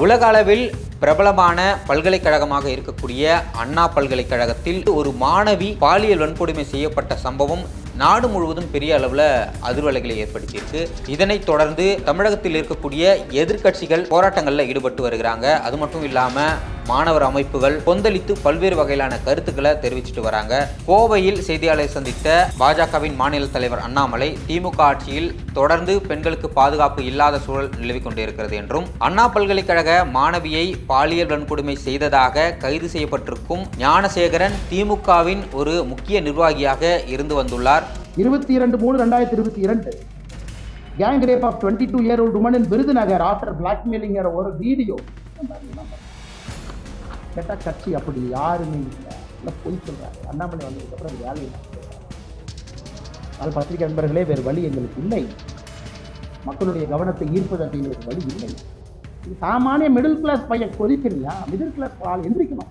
உலக அளவில் பிரபலமான பல்கலைக்கழகமாக இருக்கக்கூடிய அண்ணா பல்கலைக்கழகத்தில் ஒரு மாணவி பாலியல் வன்கொடுமை செய்யப்பட்ட சம்பவம் நாடு முழுவதும் பெரிய அளவில் அதிர்வலைகளை ஏற்படுத்தியிருக்கு. இதனைத் தொடர்ந்து தமிழகத்தில் இருக்கக்கூடிய எதிர்க்கட்சிகள் போராட்டங்களில் ஈடுபட்டு வருகிறாங்க. அது மட்டும் இல்லாமல் மாணவர் அமைப்புகள் கொந்தளித்து பல்வேறு வகையிலான கருத்துக்களை தெரிவிச்சிட்டு வராங்க. கோவையில் செய்தியாளர் சந்தித்த பாஜகவின் மாநில தலைவர் அண்ணாமலை திமுக ஆட்சியில் தொடர்ந்து பெண்களுக்கு பாதுகாப்பு இல்லாத சூழல் நிலவிக் கொண்டிருக்கிறது என்றும் அண்ணா பல்கலைக்கழக மாணவியை பாலியல் வன்கொடுமை செய்ததாக கைது செய்யப்பட்டிருக்கும் ஞானசேகரன் திமுகவின் ஒரு முக்கிய நிர்வாகியாக இருந்து வந்துள்ளார். இருபத்தி இரண்டு மூணு ரெண்டாயிரத்தி இருபத்தி இரண்டு. Gang rape of twenty two year old woman in Virudhunagar after blackmailing ஒரு வீடியோ. கேட்டால் கட்சி அப்படி யாருமே இல்லை இல்லை பொய் சொல்றாரு அண்ணாமலை வந்ததுக்கப்புறம் வேலை அது பத்திரிகை நண்பர்களே வேறு வழி எங்களுக்கு இல்லை மக்களுடைய கவனத்தை ஈர்ப்பதற்கு எங்களுக்கு வழி இல்லை இது சாமானிய மிடில் கிளாஸ் பையன் கொதிக்கலையா மிடில் கிளாஸ் ஆள் எந்திரிக்கணும்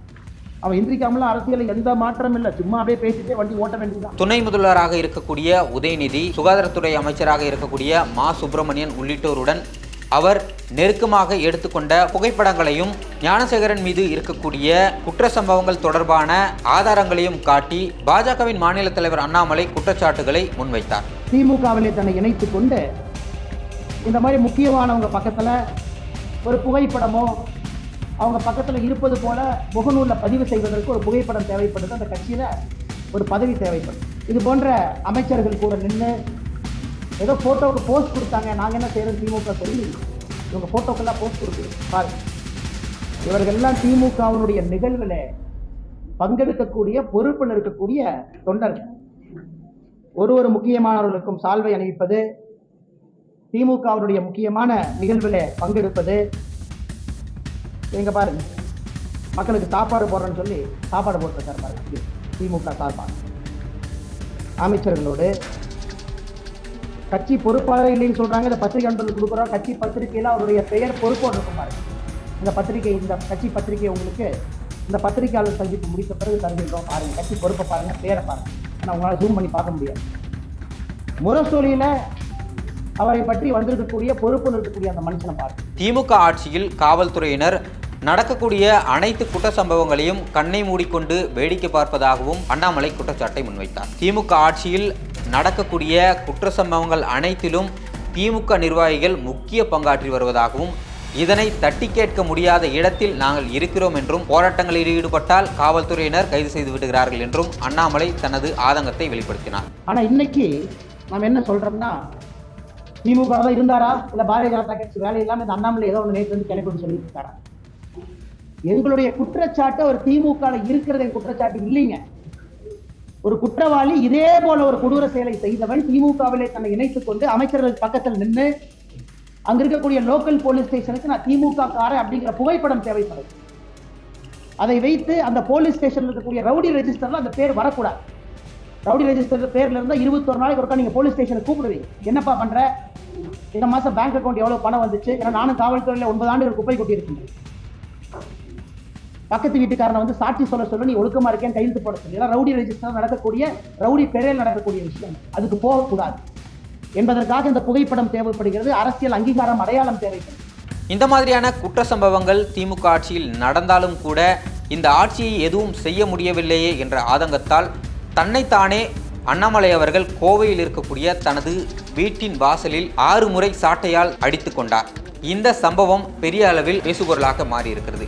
அவன் எந்திரிக்காமலாம் அரசியலில் எந்த மாற்றம் இல்லை சும்மா அப்படியே பேசிட்டே வண்டி ஓட்ட வேண்டியதுதான் துணை முதல்வராக இருக்கக்கூடிய உதயநிதி சுகாதாரத்துறை அமைச்சராக இருக்கக்கூடிய மா சுப்பிரமணியன் உள்ளிட்டோருடன் அவர் நெருக்கமாக எடுத்துக்கொண்ட புகைப்படங்களையும் ஞானசேகரன் மீது இருக்கக்கூடிய குற்ற சம்பவங்கள் தொடர்பான ஆதாரங்களையும் காட்டி பாஜகவின் மாநில தலைவர் அண்ணாமலை குற்றச்சாட்டுகளை முன்வைத்தார். திமுகவிலே தன்னை இணைத்துக் கொண்டு இந்த மாதிரி முக்கியமானவங்க பக்கத்தில் ஒரு புகைப்படமோ அவங்க பக்கத்தில் இருப்பது போல முகநூலில் பதிவு செய்வதற்கு ஒரு புகைப்படம் தேவைப்படுது. அந்த கட்சியில் ஒரு பதவி தேவைப்படுது. இது போன்ற அமைச்சர்கள் கூட நின்று ஏதோ ஃபோட்டோவுக்கு போஸ்ட் கொடுத்தாங்க. நாங்கள் என்ன செய்கிறோம் திமுக சொல்லி இவங்க ஃபோட்டோக்கெல்லாம் போஸ்ட் கொடுக்குது பாருங்க. இவர்கள்லாம் திமுகவினுடைய நிகழ்வில் பங்கெடுக்கக்கூடிய பொறுப்பில் இருக்கக்கூடிய தொண்டர்கள். ஒரு ஒரு முக்கியமானவர்களுக்கும் சால்வை அணிவிப்பது திமுகவினுடைய முக்கியமான நிகழ்வில் பங்கெடுப்பது. எங்க பாருங்க. மக்களுக்கு சாப்பாடு போடுறேன்னு சொல்லி சாப்பாடு போட்டிருக்காரு பாருங்க. திமுக சார்பாக. அமைச்சர்களோடு கட்சி பொறுப்பாளர் இல்லைன்னு சொல்றாங்க. இந்த பத்திரிகை நண்பர்களுக்கு கொடுக்குறோம். கட்சி பத்திரிகையில் அவருடைய பெயர் பொறுப்போடு இருக்கும் பாருங்க. இந்த பத்திரிகை இந்த கட்சி பத்திரிகை உங்களுக்கு இந்த பத்திரிகையாளர் சந்திப்பு முடித்த பிறகு தருகின்றோம் பாருங்க. கட்சி பொறுப்பை பாருங்க பேரை பாருங்க. ஆனால் உங்களால் ஜூம் பண்ணி பார்க்க முடியாது. முரசொலியில அவரை பற்றி வந்திருக்கக்கூடிய பொறுப்பில் இருக்கக்கூடிய அந்த மனுஷனை பாருங்க. திமுக ஆட்சியில் காவல்துறையினர் நடக்கக்கூடிய அனைத்து குற்ற சம்பவங்களையும் கண்ணை மூடிக்கொண்டு வேடிக்கை பார்ப்பதாகவும் அண்ணாமலை குற்றச்சாட்டை முன்வைத்தார். திமுக ஆட்சியில் நடக்கக்கூடிய குற்ற சம்பவங்கள் அனைத்திலும் திமுக நிர்வாகிகள் முக்கிய பங்காற்றி வருவதாகவும் இதனை தட்டி கேட்க முடியாத இடத்தில் நாங்கள் இருக்கிறோம் என்றும் போராட்டங்களில் ஈடுபட்டால் காவல்துறையினர் கைது செய்து விடுகிறார்கள் என்றும் அண்ணாமலை தனது ஆதங்கத்தை வெளிப்படுத்தினார். ஆனால் இன்னைக்கு நாம் என்ன சொல்றோம்னா திமுக தான் இருந்தாரா? இல்லை பாரதிய ஜனதா கட்சி வேலை இல்லாமல் இந்த அண்ணாமலை ஏதோ ஒன்று நேற்று வந்து கிளப்பி சொல்லி இருக்காரா? எங்களுடைய குற்றச்சாட்டு ஒரு திமுக இருக்கிறது குற்றச்சாட்டு இல்லைங்க. ஒரு குற்றவாளி இதே போல ஒரு கொடூர செயலை செய்தவன் திமுகவிலே தன்னை இணைத்துக் கொண்டு அமைச்சர்கள் பக்கத்தில் நின்று அங்க இருக்கக்கூடிய லோக்கல் போலீஸ் ஸ்டேஷனுக்கு நான் திமுக கார அப்படிங்கிற புகைப்படம் தேவைப்படும். அதை வைத்து அந்த போலீஸ் ஸ்டேஷன்ல இருக்கக்கூடிய ரவுடி ரெஜிஸ்டர்ல அந்த பேர் வரக்கூடாது. ரவுடி ரெஜிஸ்டர் பேர்ல இருந்தா இருபத்தொரு நாளைக்கு ஒருக்கா நீங்க போலீஸ் ஸ்டேஷனுக்கு கூப்பிடுவீங்க. என்னப்பா பண்ற? இந்த மாசம் பேங்க் அக்கௌண்ட் எவ்வளவு பணம் வந்துச்சு? ஏன்னா நானும் காவல்துறையில ஒன்பது ஆண்டுகள் குப்பை கொட்டி இருக்கேன் பக்கத்து வீட்டுக்காரனை வந்து சாட்சி சொல்ல சொல்ல நீ ஒழுக்கமா இருக்கேன் கையெழுத்து போட சொல்லி. ஏன்னா ரவுடி ரெஜிஸ்டர் நடக்கக்கூடிய ரவுடி பெயரில் நடக்கக்கூடிய விஷயம். அதுக்கு போகக்கூடாது. என்பதற்காக இந்த புகைப்படம் தேவைப்படுகிறது. அரசியல் அங்கீகாரம் அடையாளம் தேவைப்படுகிறது. இந்த மாதிரியான குற்ற சம்பவங்கள் திமுக ஆட்சியில் நடந்தாலும் கூட இந்த ஆட்சியை எதுவும் செய்ய முடியவில்லையே என்ற ஆதங்கத்தால் தன்னைத்தானே அண்ணாமலை அவர்கள் கோவையில் இருக்கக்கூடிய தனது வீட்டின் வாசலில் ஆறு முறை சாட்டையால் அடித்து கொண்டார். இந்த சம்பவம் பெரிய அளவில் பேசுபொருளாக மாறியிருக்கிறது.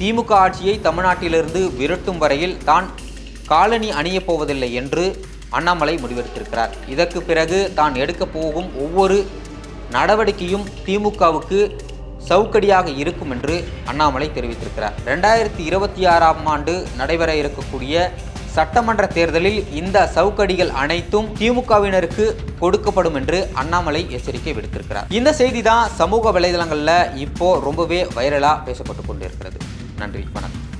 திமுக ஆட்சியை தமிழ்நாட்டிலிருந்து விரட்டும் வரையில் தான் காலனி அணியப் போவதில்லை என்று அண்ணாமலை முடிவெடுத்திருக்கிறார். இதற்கு பிறகு தான் எடுக்கப் போகும் ஒவ்வொரு நடவடிக்கையும் திமுகவுக்கு சவுக்கடியாக இருக்கும் என்று அண்ணாமலை தெரிவித்திருக்கிறார். ரெண்டாயிரத்தி இருபத்தி ஆறாம் ஆண்டு நடைபெற இருக்கக்கூடிய சட்டமன்ற தேர்தலில் இந்த சவுக்கடிகள் அனைத்தும் திமுகவினருக்கு கொடுக்கப்படும் என்று அண்ணாமலை எச்சரிக்கை விடுத்திருக்கிறார். இந்த செய்தி தான் சமூக வலைதளங்களில் இப்போ ரொம்பவே வைரலாக பேசப்பட்டு கொண்டிருக்கிறது. நன்றி வணக்கம்.